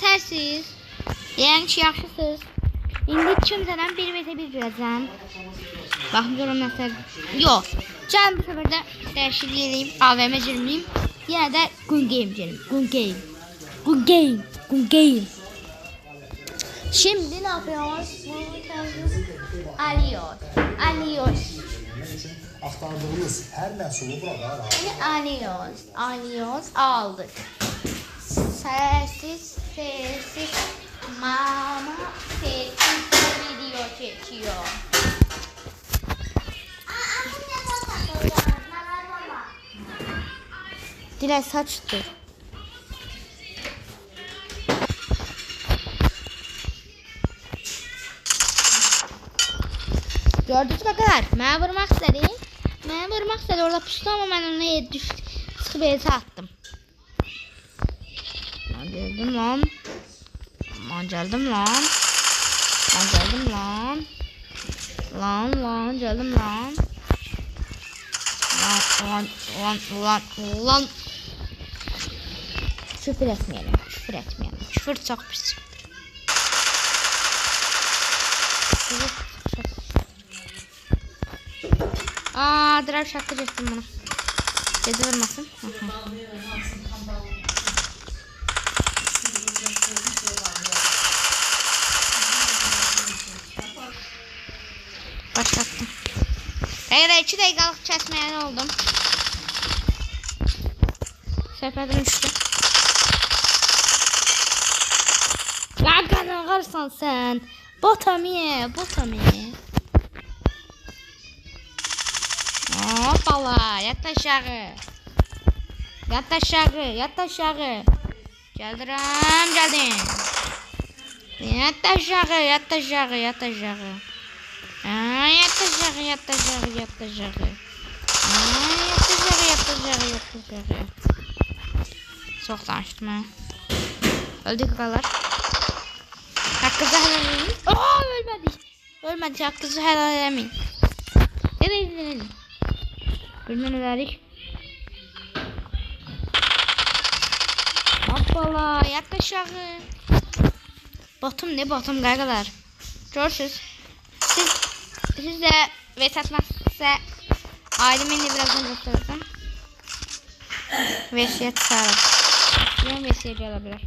tərsiz. Yəni ki, yaxşısınız. İndi kimsədən bir vətə bir girəcəm. Baxım görüm nəsə. Yox. Gəlin bu səfər də dəyişiklik edeyim. AVM girməyim. Yenə də Gun Game girim. Gun Game. Gun Game. Gun Game. Şimdi ne yapıyoruz? Alıyoruz. Alıyoruz. Aktardığımız her məhsulu burada alıyoruz. Alıyoruz. Aldık. Sessiz, sessiz. Mama sessiz video çekiyor. Dilay saçtır. Gördünüz mü kadar? Mən vurmaq istədi. Mən vurmaq istədi. Orada puşdu ama mən ona düşdü. Sıxıb elsə attım. Lan geldim lan. Lan geldim lan. Lan geldim lan. Lan lan geldim lan. Lan lan lan lan lan. Küfür etmeyelim. Küfür etmeyelim. Küfür çok pis. Aa, drive şarkı çektim bunu. Gezi vurmasın. Dakikada 2 dakikalık kesmeye oldum. Seferden düştüm. Lan kanırsan sen. Botamiye, botamiye. Hoppala, yat aşağı. Yat aşağı, yat aşağı. Geldim, geldim. Yat aşağı, yat aşağı, yat aşağı. Aa, yat aşağı, yat aşağı, yat aşağı. Aa, yat aşağı, yat aşağı, yat aşağı. Çok danıştım ha. Öldük kalar. Hakkınızı helal edin. Aa, ölmedik. Ölmedik, hakkınızı helal edemeyin. Evet, evet. Bilmem ne verdik. Hoppala yat aşağı. Batım ne batım gargalar. Görürsünüz. Siz, de vet atmazsa ailemin de birazdan göstereceğim. Vesiyet sağlar. Ben vesiyet olabilir.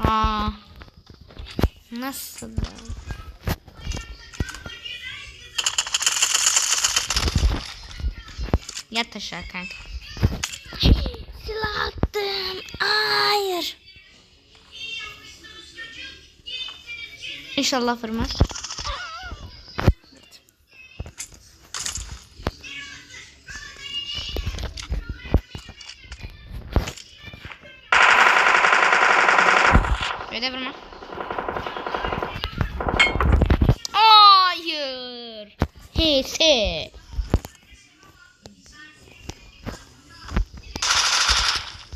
Aa. Nasıl? Yat aşağı kanka. Silah attım. Hayır. İnşallah vurmaz. Öyle vurma. Hayır. Hese.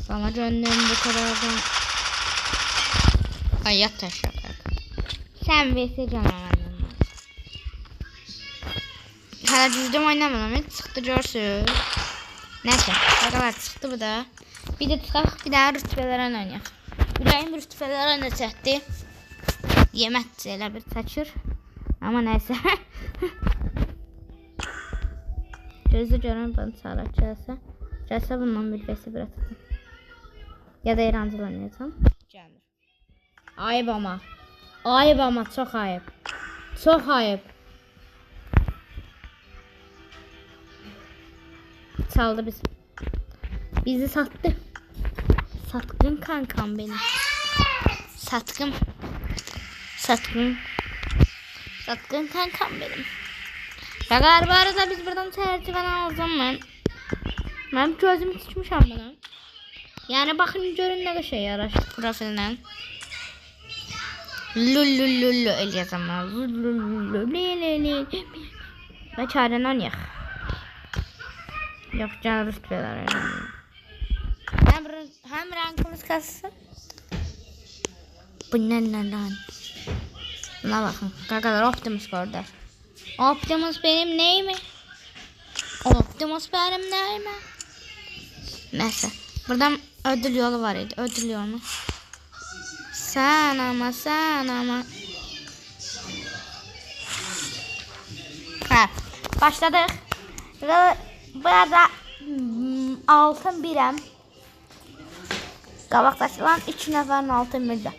Sana döndüm bu kadardan. Ay yat aşağı. Sen vs var. Hala düzgün oynamadım. Hiç çıktı görsün. Neyse. Arkadaşlar çıktı bu da. Bir de çıkaq bir daha rütbələrə oynayaq. Ürəyim rütbələrə nə çəkdi. Yeməkcə elə bir çəkir. Amma nəysə. Gözü görən bana çağıraq gəlsə. Gəlsə bundan bir besi bir. Ya da İrancıl oynayacağım. Gəlmir. Ayıp ama. Ayıp ama çok ayıp. Çok ayıp. Çaldı bizi. Bizi sattı. Satkın kankam benim. Satkın. Satkın. Satkın kankam benim. Raglar bu arada biz buradan çerçeve alacağım ben. Ben gözümü tutmuşam buna. Yani bakın görün ne şey yaraş profilinden. Lulululu. Lulululu. Və çarən oynayaq. Yox, can rütbələr oynayaq. Həm, həm rankımız qalsın. Bu nə nə lan? Buna bakın. Qaqalar Optimus orada. Optimus benim neyimi? Optimus benim neyimi? Neyse. Buradan ödül yolu var idi. Ödül yolu. Sen ama sen ama. Ha, başladık. Burada hmm, altın birem. Qabaqdaşılan 2 nəfərin altın birdə.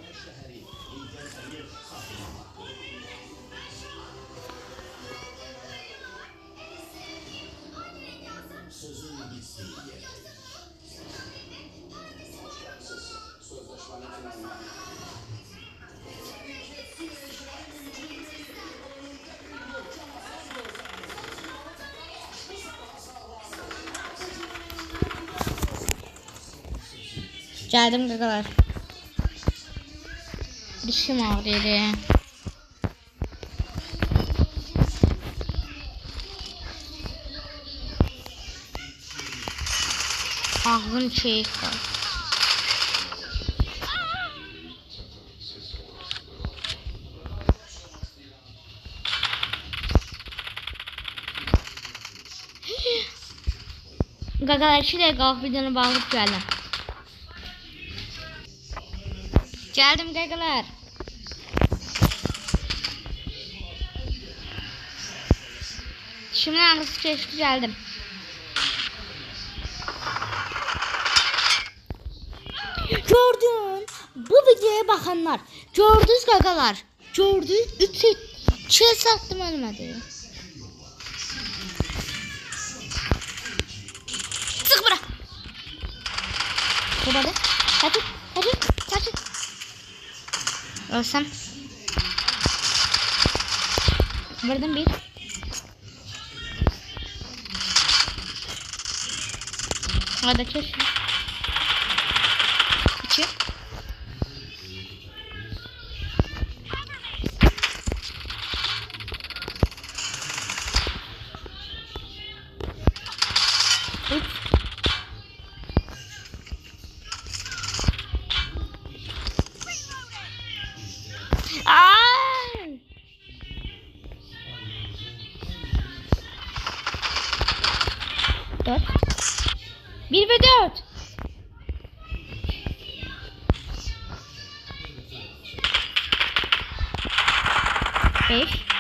Geldim qaqalar. Dişim ağrıydı. Ağzım çeyik var. Qaqalar 2 dəqiqə qalıb videonu bağlayıb gəldim. Geldim gagalar. Şimdi ağrısı keşke geldim. Gördün. Bu videoya bakanlar. Gördünüz gagalar. Gördünüz. Üç çiğ sattım ölmedi. Sık bırak. Hadi. Hadi. Ölsem. Vurdum bir. Hadi kes. İki. 1 ve 4. Beş.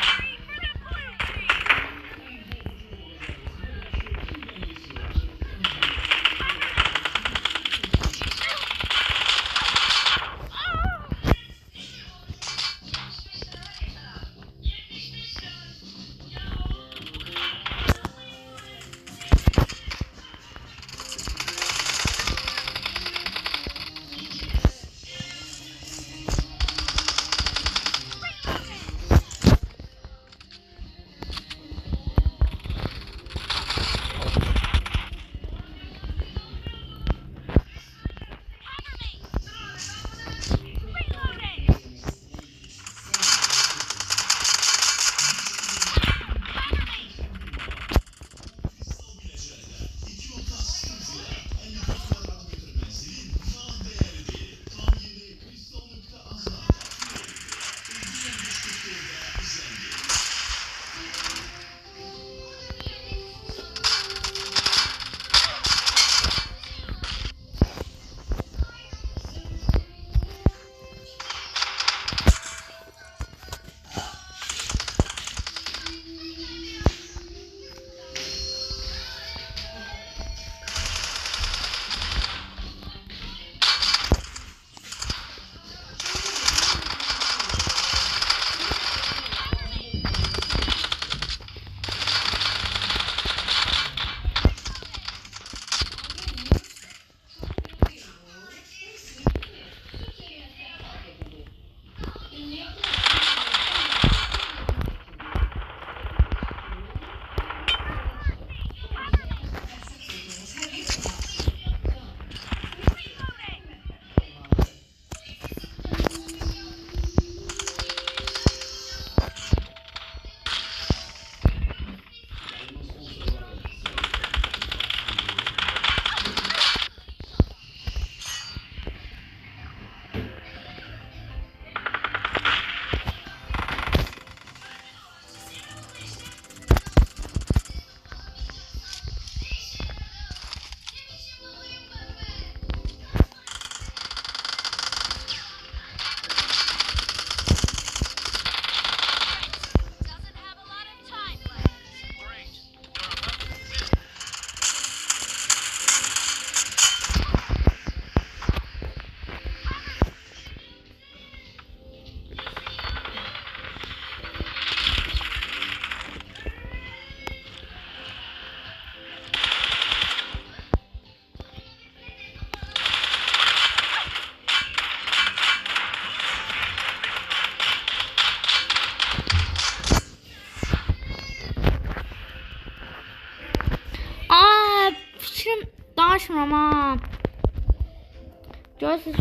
Ki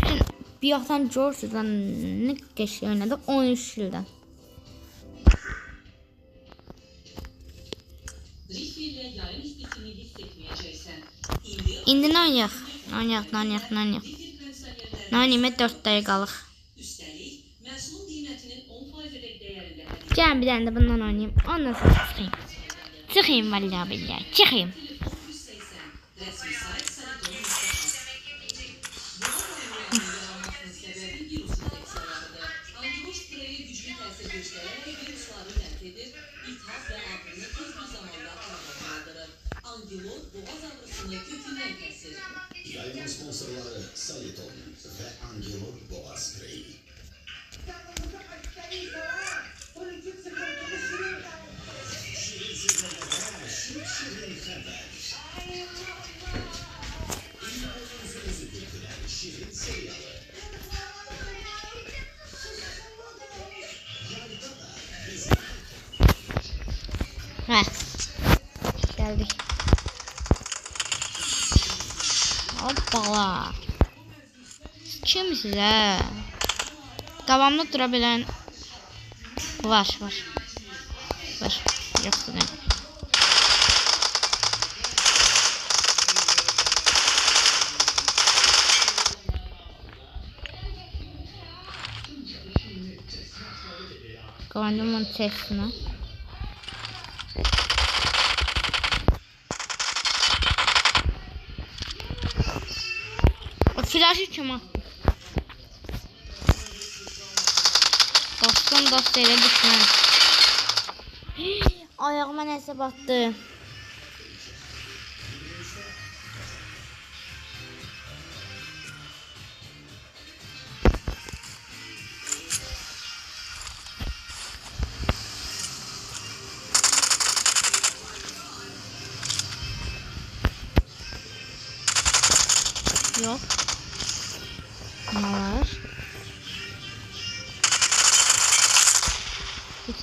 bir yaxdan lan nə qəşəng oynadı 13 ildən. İndi nə oynayaq? Nə oynayaq, nə oynayaq, nə oynayaq? Nə oynayaq? 4 dəqiqəlıq. üstelik məhsulun qiymətinin 10% dək dəyərində Gəlin bir dənə də bundan oynayayım. Ondan sonra çıxayım. Çıxayım vallahi billahi. Çıxayım. Size? Devamlı durabilen var var. Var. Yoksa ne? Kavandım testine. O flaşı kim attı? Dostum dost elə düşmən. Ayağıma nəsə batdı.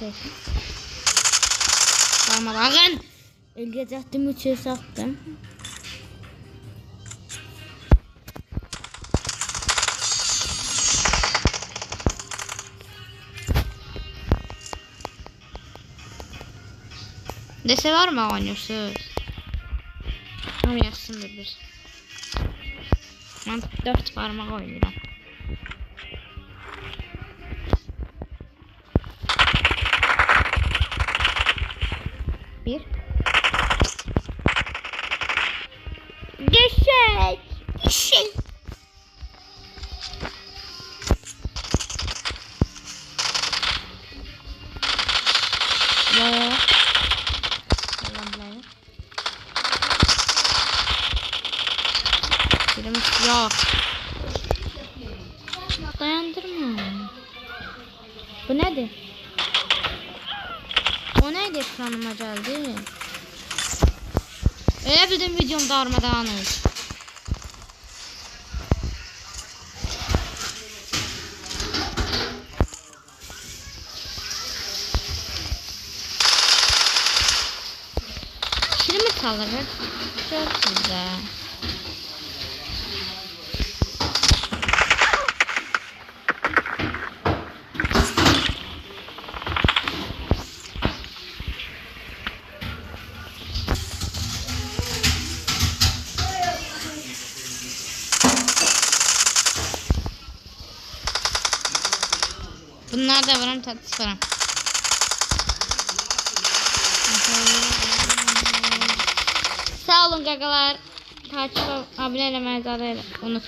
Bitir. Tamam bakın. Elgecektim üçe sattım. Dese var mı oynuyorsunuz? Ama yazsın bir bir. Ben dört parmak oynuyorum. Bir. Allah'ım billahi. Birimiz yok. Dayandırma. Bu nedir? Neydi ekranıma geldi? Öyle bildim videom darmadağınıq. Şimdi mi kalır? Çok sıram. Sağ olun gagalar. Takip abone eləməyi unutmayın.